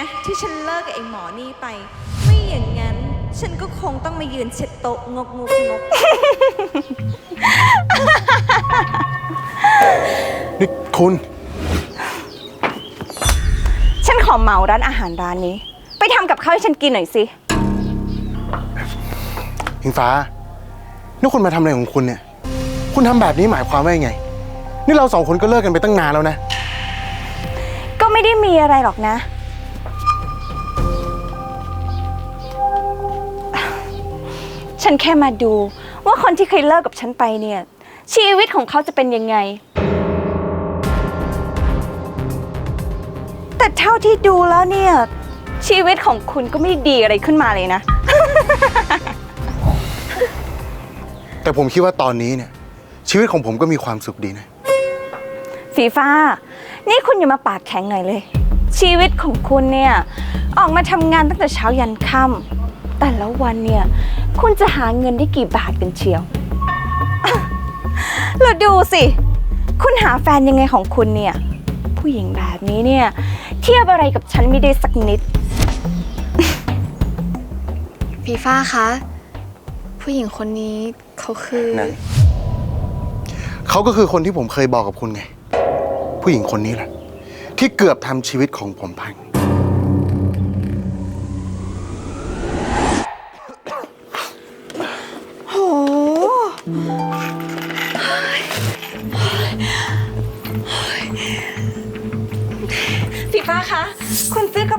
นะ ที่ฉันเลิกกับไอ้หมอนี่ไป ไม่อย่างนั้น ฉันก็คงต้องมายืนเช็ดโต๊ะงกงกงกนี่คุณ ฉันขอเหมาร้านอาหารร้านนี้ ไปทำกับข้าวให้ฉันกินหน่อยสิ พิงฟ้า นี่คุณมาทำอะไรของคุณเนี่ย คุณทำแบบนี้หมายความว่ายังไง นี่เราสองคนก็เลิกกันไปตั้งนานแล้วนะ ก็ไม่ได้มีอะไรหรอกนะ ฉันแค่มาดู ว่าคนที่เคยเลิกกับฉันไปเนี่ย ชีวิตของเขาจะเป็นยังไง แต่เท่าที่ดูแล้วเนี่ย ชีวิตของคุณก็ไม่ดีอะไรขึ้นมาเลยนะ แต่ผมคิดว่าตอนนี้เนี่ย ชีวิตของผมก็มีความสุขดีนะ ฟีฟ้า นี่คุณอย่ามาปากแข็งหน่อยเลย ชีวิตของคุณเนี่ย ออกมาทำงานตั้งแต่เช้ายันค่ำแต่ละวันเนี่ย คุณจะหาเงินได้กี่บาทกันเชียว แล้วดูสิ คุณหาแฟนยังไงของคุณเนี่ย ผู้หญิงแบบนี้เนี่ย เทียบอะไรกับฉันไม่ได้สักนิด ฟีฟ้าคะ ผู้หญิงคนนี้เขาคือ นั่น เขาก็คือคนที่ผมเคยบอกกับคุณไง ผู้หญิงคนนี้แหละ ที่เกือบทำชีวิตของผมพัง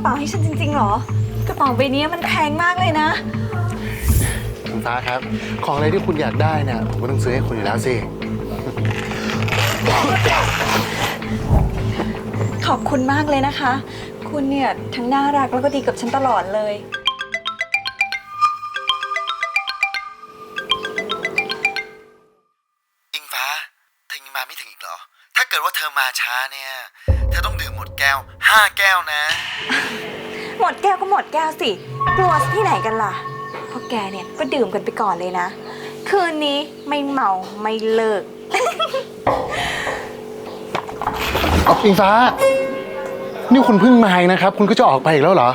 ระเป๋าให้ฉันจริงๆเหรอ กระเป๋าใบนี้มันแพงมากเลยนะพิงฟ้าครับ ของอะไรที่คุณอยากได้เนี่ยผมก็ต้องซื้อให้คุณอยู่แล้วสิ ขอบคุณมากเลยนะคะ คุณเนี่ยทั้งน่ารักแล้วก็ดีกับฉันตลอดเลย อิงฟ้าเธอยังมาไม่ถึงอีกเหรอ ถ้าเกิดว่าเธอมาช้าเนี่ย เธอต้องดื่มหมดแก้ว ห้าแก้วนะ หมดแก้วก็หมดแก้วสิ กลัวที่ไหนกันล่ะเพราะแกเนี่ยก็ดื่มกันไปก่อนเลยนะ คืนนี้ไม่เมาไม่เลิก เอาปิงฟ้า นี่คุณเพิ่งมาเองนะครับ คุณก็จะออกไปอีกแล้วเหรอ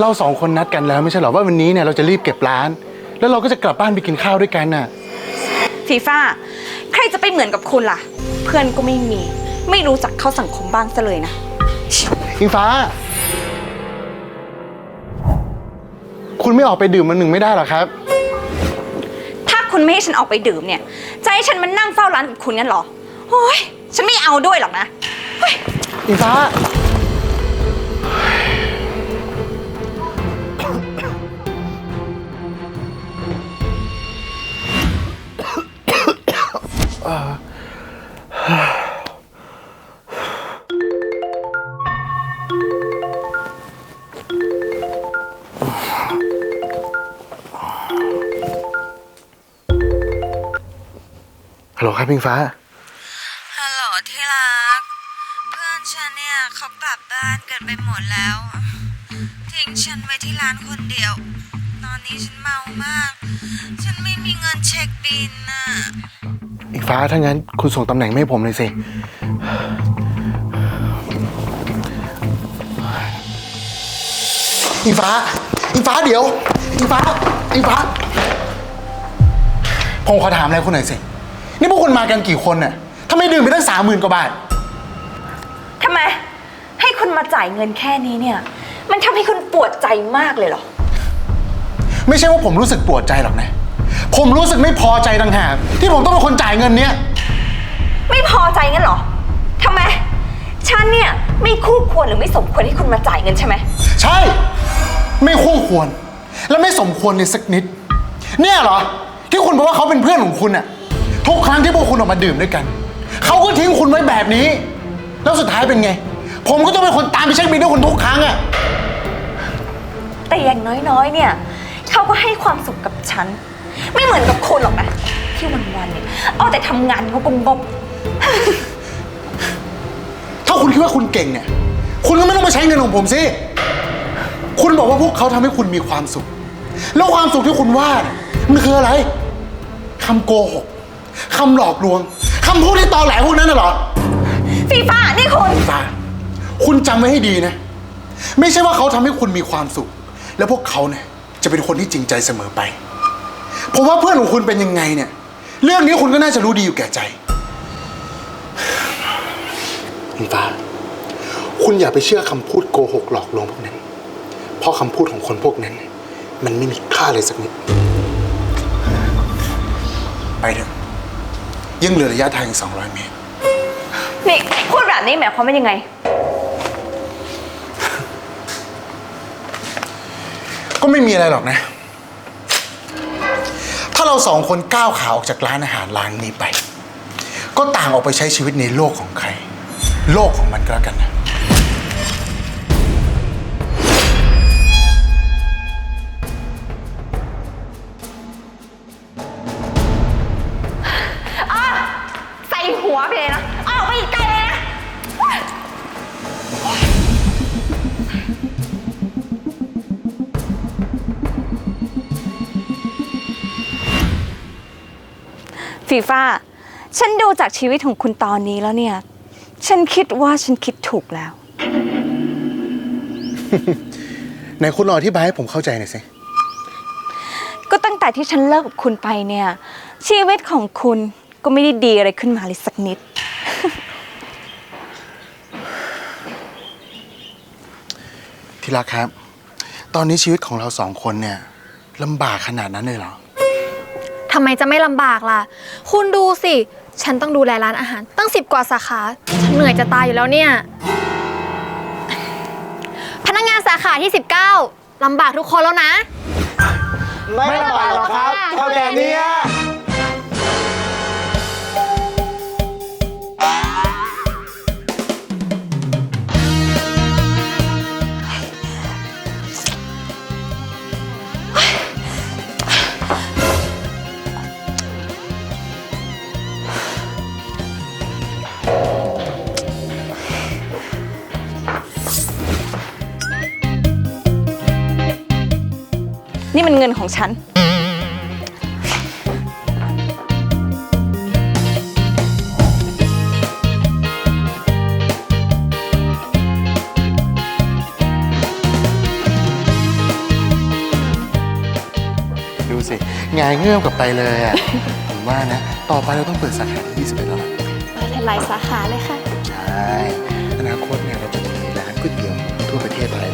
เราสองคนนัดกันแล้วไม่ใช่เหรอว่าวันนี้เนี่ยเราจะรีบเก็บร้าน แล้วเราก็จะกลับบ้านไปกินข้าวด้วยกันน่ะ ฟีฟ่า ใครจะไปเหมือนกับคุณล่ะ เพื่อนก็ไม่มี ไม่รู้จักเข้าสังคมบ้างซะเลยนะ อิงฟ้า คุณไม่ออกไปดื่มมันหนึ่งไม่ได้เหรอครับ ถ้าคุณไม่ให้ฉันออกไปดื่มเนี่ย จะให้ฉันมานั่งเฝ้าร้านกับคุณงั้นเหรอโอ้ยฉันไม่เอาด้วยหรอกนะอิงฟ้า โหลครับพิงฟ้า ฮัลโหลที่รัก เพื่อนฉันเนี่ยเขากลับบ้านกันไปหมดแล้ว ทิ้งฉันไว้ที่ร้านคนเดียว ตอนนี้ฉันเมามาก ฉันไม่มีเงินเช็คบินน่ะอิงฟ้าถ้างั้นคุณส่งตำแหน่งมาให้ผมเลยสิ อิงฟ้า อิงฟ้าเดี๋ยว อิงฟ้า อิงฟ้า ผมขอถามอะไรคุณหน่อยสิ นี่พวกคุณมากันกี่คนน่ะทำไมดื่มไปตั้งสามหมื่นกว่าบาท ทำไม ให้คุณมาจ่ายเงินแค่นี้เนี่ย มันทำให้คุณปวดใจมากเลยเหรอ ไม่ใช่ว่าผมรู้สึกปวดใจหรอกนะ ผมรู้สึกไม่พอใจต่างหากที่ผมต้องเป็นคนจ่ายเงินเนี้ย ไม่พอใจงั้นเหรอ ทำไม ฉันเนี่ยไม่คู่ควรหรือไม่สมควรให้คุณมาจ่ายเงินใช่ไหม ใช่ ไม่คู่ควร และไม่สมควรเลยสักนิด เนี่ยเหรอ ที่คุณบอกว่าเขาเป็นเพื่อนของคุณอะ ทุกครั้งที่พวกคุณออกมาดื่มด้วยกันเขาก็ทิ้งคุณไว้แบบนี้ แล้วสุดท้ายเป็นไง ผมก็ต้องเป็นคนตามไปเช็คบินให้คุณทุกครั้งอะแต่อย่างน้อยๆ เนี่ยเขาก็ให้ความสุขกับฉัน ไม่เหมือนกับคุณหรอกนะที่วันๆเนี่ยเอาแต่ทำงานงกงกถ้าคุณคิดว่าคุณเก่งเนี่ย คุณก็ไม่ต้องมาใช้เงินของผมสิ คุณบอกว่าพวกเขาทำให้คุณมีความสุข แล้วความสุขที่คุณว่าเนี่ยมันคืออะไรคำโกหก คำหลอกลวงคำพูดที่ตอแหลพวกนั้นน่ะเหรอฟีฟ้านี่คุณ ฟ้าคุณจำไว้ให้ดีนะ ไม่ใช่ว่าเขาทำให้คุณมีความสุข แล้วพวกเขาเนี่ยจะเป็นคนที่จริงใจเสมอไป ผมว่าเพื่อนของคุณเป็นยังไงเนี่ย เรื่องนี้คุณก็น่าจะรู้ดีอยู่แก่ใจ คุณฟ้า คุณอย่าไปเชื่อคำพูดโกหกหลอกลวงพวกนั้น เพราะคำพูดของคนพวกนั้น มันไม่มีค่าเลยสักนิด ไปเถอะ ยังเหลือระยะทางอีก200 เมตร นี่พูดแบบนี้หมายความว่ายังไง ก็ไม่มีอะไรหรอกนะ ถ้าเราสองคนก้าวขาออกจากร้านอาหารร้านนี้ไป ก็ต่างออกไปใช้ชีวิตในโลกของใคร โลกของมันก็แล้วกันนะ ฟีฟ่าฉันดูจากชีวิตของคุณตอนนี้แล้วเนี่ย ฉันคิดว่าฉันคิดถูกแล้ว ไหนคุณลองอธิบายให้ผมเข้าใจหน่อยสิ ก็ตั้งแต่ที่ฉันเลิกกับคุณไปเนี่ย ชีวิตของคุณก็ไม่ได้ดีอะไรขึ้นมาเลยสักนิด ที่รักครับ ตอนนี้ชีวิตของเราสองคนเนี่ยลำบากขนาดนั้นเลยเหรอ ทำไมจะไม่ลำบากล่ะ คุณดูสิ ฉันต้องดูแลร้านอาหาร ตั้งสิบกว่าสาขา ฉันเหนื่อยจะตายอยู่แล้วเนี่ย พนักงานสาขาที่ 19ลำบากทุกคนแล้วนะ ไม่ลำบากหรอกครับเท่าแก่นี้ นี่มันเงินของฉัน ดูสิงายเงื่อมกลับไปเลยอะ ผมว่านะ ต่อไปเราต้องเปิดสาขาที่21แล้วล่ะเปิดหลายๆสาขาเลยค่ะ ใช่ อนาคตเนี่ยเราจะมีร้านก๋วยเตี๋ยวทั่วประเทศไทยเลยนะ